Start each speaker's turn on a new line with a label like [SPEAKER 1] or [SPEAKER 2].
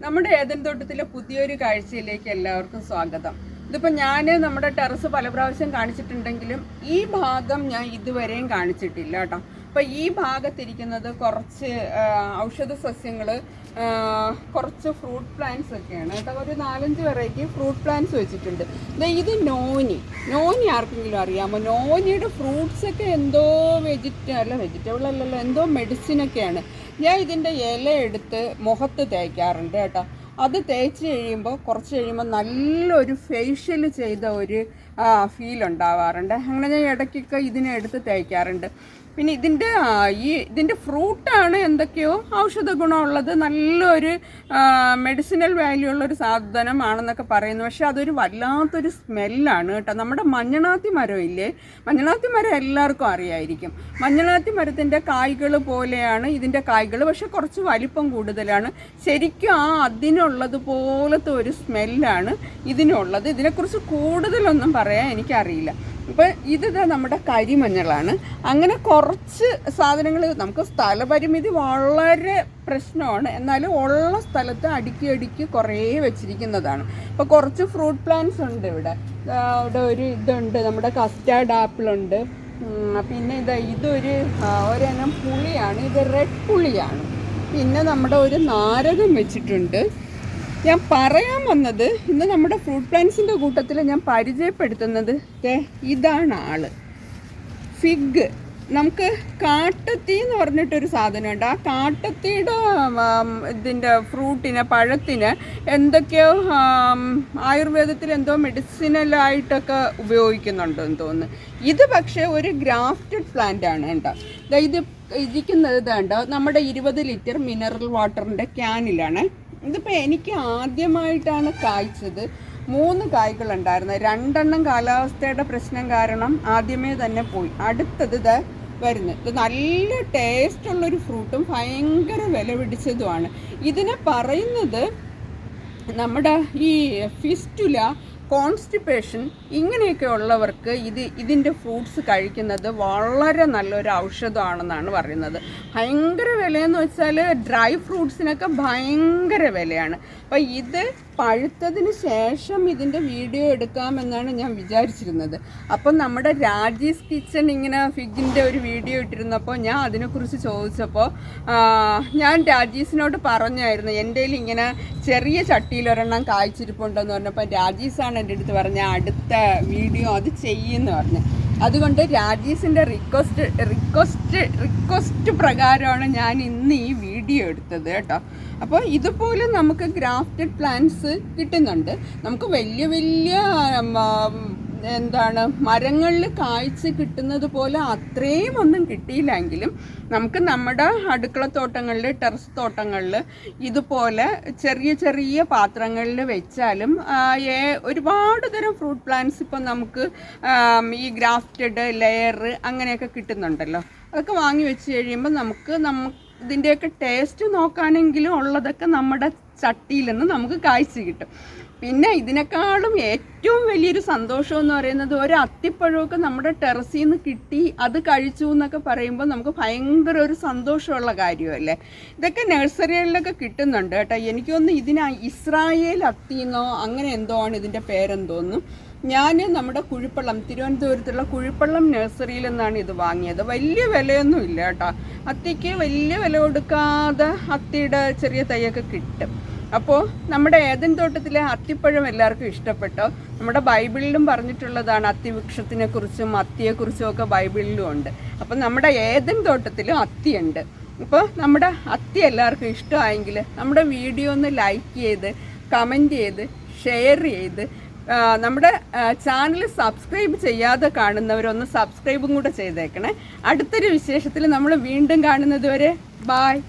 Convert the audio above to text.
[SPEAKER 1] നമ്മുടെ ഏതൻ തോട്ടത്തിലെ പുതിയൊരു കാഴ്ചയിലേക്ക് എല്ലാവർക്കും സ്വാഗതം. ഇതിപ്പോൾ ഞാൻ നമ്മുടെ ടെറസ് പല പ്രാവശ്യം കാണിച്ചിട്ടുണ്ടെങ്കിലും ഈ ഭാഗം ഞാൻ ഇതുവരെയും കാണിച്ചിട്ടില്ല കേട്ടോ. അപ്പോൾ ഈ ഭാഗത്തിരിക്കുന്നത് കുറച്ച് ഔഷധ സസ്യങ്ങൾ കുറച്ച് ഫ്രൂട്ട് പ്ലാന്റ്സ് ഒക്കെയാണ് കേട്ടോ. ഒരു നാലഞ്ച് വെറൈറ്റി ഫ്രൂട്ട് പ്ലാന്റ്സ് വെച്ചിട്ടുണ്ട്. ഇത് നോനി. നോനി ആർക്കെങ്കിലും അറിയാമോ? നോനിയുടെ ഫ്രൂട്ട്സ് ഒക്കെ എന്തോ വെജിറ്റ അല്ല വെജിറ്റബിൾ അല്ലല്ലോ എന്തോ മെഡിസിൻ ഒക്കെയാണ്. ഞാൻ ഇതിന്റെ ഇല എടുത്ത് മുഖത്ത് തേക്കാറുണ്ട് കേട്ടോ. അത് തേച്ച് കഴിയുമ്പോൾ കുറച്ച് കഴിയുമ്പോൾ നല്ലൊരു ഫേഷ്യൽ ചെയ്ത ഒരു ഫീൽ ഉണ്ടാവാറുണ്ട്. അങ്ങനെ ഞാൻ ഇടയ്ക്കൊക്കെ ഇതിനെ എടുത്ത് തേക്കാറുണ്ട്. പിന്നെ ഇതിന്റെ ഈ ഇതിന്റെ ഫ്രൂട്ടാണ് എന്തൊക്കെയോ ഔഷധ ഗുണമുള്ളത്. നല്ലൊരു മെഡിസിനൽ വാല്യൂ ഉള്ളൊരു സാധനമാണെന്നൊക്കെ പറയുന്നു. പക്ഷേ അതൊരു വല്ലാത്തൊരു സ്മെല്ലാണ് കേട്ടോ. നമ്മുടെ മഞ്ഞണാത്തി മരം ഇല്ലേ? മഞ്ഞണാത്തി മരം എല്ലാവർക്കും അറിയായിരിക്കും. മഞ്ഞണാത്തി മരത്തിന്റെ കായ്കൾ പോലെയാണ് ഇതിന്റെ കായ്കൾ പക്ഷേ കുറച്ച് വലിപ്പം കൂടുതലാണ്. ശരിക്കും ആ അതിനുള്ളത് പോലത്തെ ഒരു സ്മെല്ലാണ് ഇതിനുള്ളത്. ഇതിനെക്കുറിച്ച് കൂടുതലൊന്നും പറയാൻ എനിക്കറിയില്ല. ഇപ്പം ഇത് നമ്മുടെ കരിമഞ്ഞളാണ്. അങ്ങനെ കുറച്ച് സാധനങ്ങൾ നമുക്ക് സ്ഥലപരിമിതി വളരെ പ്രശ്നമാണ്. എന്നാലും ഉള്ള സ്ഥലത്ത് അടുക്കി അടുക്കി കുറേ വെച്ചിരിക്കുന്നതാണ്. ഇപ്പോൾ കുറച്ച് ഫ്രൂട്ട് പ്ലാന്റ്സ് ഉണ്ട് ഇവിടെ. ഇവിടെ ഒരു ഇതുണ്ട് നമ്മുടെ കസ്റ്റാർഡ് ആപ്പിൾ ഉണ്ട്. പിന്നെ ഇതാ ഇതൊരു ഒരെണ്ണം പുളിയാണ്. ഇത് റെഡ് പുളിയാണ്. പിന്നെ നമ്മുടെ ഒരു നാരകം വെച്ചിട്ടുണ്ട്. ഞാൻ പറയാൻ വന്നത് ഇന്ന് നമ്മുടെ ഫ്രൂട്ട് പ്ലാന്റ്സിന്റെ കൂട്ടത്തിൽ ഞാൻ പരിചയപ്പെടുത്തുന്നത് ഇതാണ് ആൾ. ഫിഗ് നമുക്ക് കാട്ടത്തി എന്ന് പറഞ്ഞിട്ടൊരു സാധനമുണ്ട്. ആ കാട്ടത്തിയുടെ ഇതിന്റെ ഫ്രൂട്ടിന് പഴത്തിന് എന്തൊക്കെയോ ആയുർവേദത്തിൽ എന്തോ മെഡിസിനലായിട്ടൊക്കെ ഉപയോഗിക്കുന്നുണ്ടെന്ന് തോന്നുന്നു. ഇത് പക്ഷേ ഒരു ഗ്രാഫ്റ്റഡ് പ്ലാന്റ് ആണ് കേട്ടോ. ഇത് ഇരിക്കുന്നത് കേട്ടോ നമ്മുടെ ഇരുപത് ലിറ്റർ മിനറൽ വാട്ടറിന്റെ ക്യാനിലാണ് ഇതിപ്പോൾ എനിക്ക് ആദ്യമായിട്ടാണ് കായ്ച്ചത്. മൂന്ന് കായ്കളുണ്ടായിരുന്നത് രണ്ടെണ്ണം കാലാവസ്ഥയുടെ പ്രശ്നം കാരണം ആദ്യമേ തന്നെ പോയി. അടുത്തത് ഇത് വരുന്നത് ഇത് നല്ല ടേസ്റ്റുള്ളൊരു ഫ്രൂട്ടും ഭയങ്കര വില പിടിച്ചതുമാണ്. ഇതിനെ പറയുന്നത് നമ്മുടെ ഈ ഫിസ്റ്റുല കോൺസ്റ്റിപ്പേഷൻ ഇങ്ങനെയൊക്കെ ഉള്ളവർക്ക് ഇത് ഇതിന്റെ ഫ്രൂട്ട്സ് കഴിക്കുന്നത് വളരെ നല്ലൊരു ഔഷധമാണെന്നാണ് പറയുന്നത്. ഭയങ്കര വിലയെന്ന് വെച്ചാൽ ഡ്രൈ ഫ്രൂട്ട്സിനൊക്കെ ഭയങ്കര വിലയാണ്. അപ്പം ഇത് പഴുത്തതിന് ശേഷം ഇതിന്റെ വീഡിയോ എടുക്കാമെന്നാണ് ഞാൻ വിചാരിച്ചിരുന്നത്. അപ്പം നമ്മുടെ രാജീസ് കിച്ചൺ ഇങ്ങനെ ഫിഗിന്റെ ഒരു വീഡിയോ ഇട്ടിരുന്നപ്പോൾ ഞാൻ അതിനെക്കുറിച്ച് ചോദിച്ചപ്പോൾ ഞാൻ രാജീസിനോട് പറഞ്ഞായിരുന്നു എന്റെ ഇങ്ങനെ ചെറിയ ചട്ടിയിലൊരെണ്ണം കായ്ച്ചിരിപ്പുണ്ടെന്ന് പറഞ്ഞപ്പോൾ രാജീസാണ് എന്റെ അടുത്ത് പറഞ്ഞ അടുത്ത വീഡിയോ അത് ചെയ്യുമെന്ന് പറഞ്ഞു. അതുകൊണ്ട് രാജീസിന്റെ റിക്വസ്റ്റ് റിക്വസ്റ്റ് റിക്വസ്റ്റ് പ്രകാരമാണ് ഞാൻ ഇന്ന് ഈ വീഡിയോ എടുത്തത് കേട്ടോ. അപ്പോൾ ഇതുപോലെ നമുക്ക് ഗ്രാഫ്റ്റഡ് പ്ലാന്റ്സ് കിട്ടുന്നുണ്ട്. നമുക്ക് വലിയ വലിയ എന്താണ് മരങ്ങളിൽ കായ്ച്ച് കിട്ടുന്നത് പോലെ അത്രയും ഒന്നും കിട്ടിയില്ലെങ്കിലും നമുക്ക് നമ്മുടെ അടുക്കളത്തോട്ടങ്ങളിൽ ടെറസ് തോട്ടങ്ങളിൽ ഇതുപോലെ ചെറിയ ചെറിയ പാത്രങ്ങളിൽ വെച്ചാലും ഒരുപാട് തരം ഫ്രൂട്ട് പ്ലാന്റ്സ് ഇപ്പം നമുക്ക് ഈ ഗ്രാഫ്റ്റഡ് ലെയർ അങ്ങനെയൊക്കെ കിട്ടുന്നുണ്ടല്ലോ. അതൊക്കെ വാങ്ങി വെച്ച് കഴിയുമ്പോൾ നമുക്ക് നമുക്ക് ഇതിന്റെയൊക്കെ ടേസ്റ്റ് നോക്കാനെങ്കിലും ഉള്ളതൊക്കെ നമ്മുടെ ചട്ടിയിൽ നിന്ന് നമുക്ക് കാഴ്ച കിട്ടും. പിന്നെ ഇതിനേക്കാളും ഏറ്റവും വലിയൊരു സന്തോഷം എന്ന് പറയുന്നത് ഒരു അത്തിപ്പഴമൊക്കെ നമ്മുടെ ടെറസിൽ നിന്ന് കിട്ടി അത് കഴിച്ചു എന്നൊക്കെ പറയുമ്പോൾ നമുക്ക് ഭയങ്കര ഒരു സന്തോഷമുള്ള കാര്യമല്ലേ? ഇതൊക്കെ നഴ്സറികളിലൊക്കെ കിട്ടുന്നുണ്ട് കേട്ടോ. എനിക്കൊന്ന് ഇതിന് ഇസ്രായേൽ അത്തിന്നോ അങ്ങനെ എന്തോ ആണ് ഇതിന്റെ പേരെന്തോന്നും. ഞാൻ നമ്മുടെ കുഴിപ്പള്ളം തിരുവനന്തപുരത്തുള്ള കുഴിപ്പള്ളം നഴ്സറിയിൽ നിന്നാണ് ഇത് വാങ്ങിയത്. വലിയ വിലയൊന്നും ഇല്ല കേട്ടോ. അത്തിക്ക് വലിയ വില കൊടുക്കാതെ അത്തിയുടെ ചെറിയ തൈയൊക്കെ കിട്ടും. അപ്പോൾ നമ്മുടെ ഏതൻ തോട്ടത്തിലെ അത്തിപ്പഴം എല്ലാവർക്കും ഇഷ്ടപ്പെട്ടോ? നമ്മുടെ ബൈബിളിലും പറഞ്ഞിട്ടുള്ളതാണ് അത്തിവൃക്ഷത്തിനെ കുറിച്ചും അത്തിയെക്കുറിച്ചും ഒക്കെ ബൈബിളിലും ഉണ്ട്. അപ്പം നമ്മുടെ ഏതൻ തോട്ടത്തിലും അത്തിയുണ്ട്. അപ്പോൾ നമ്മുടെ അത്തി എല്ലാവർക്കും ഇഷ്ടമായെങ്കിൽ നമ്മുടെ വീഡിയോ ഒന്ന് ലൈക്ക് ചെയ്ത് കമന്റ് ചെയ്ത് ഷെയർ ചെയ്ത് നമ്മുടെ ചാനൽ സബ്സ്ക്രൈബ് ചെയ്യാതെ കാണുന്നവരൊന്ന് സബ്സ്ക്രൈബും കൂടെ ചെയ്തേക്കണേ. അടുത്തൊരു വിശേഷത്തിൽ നമ്മൾ വീണ്ടും കാണുന്നത് വരെ. ബായ്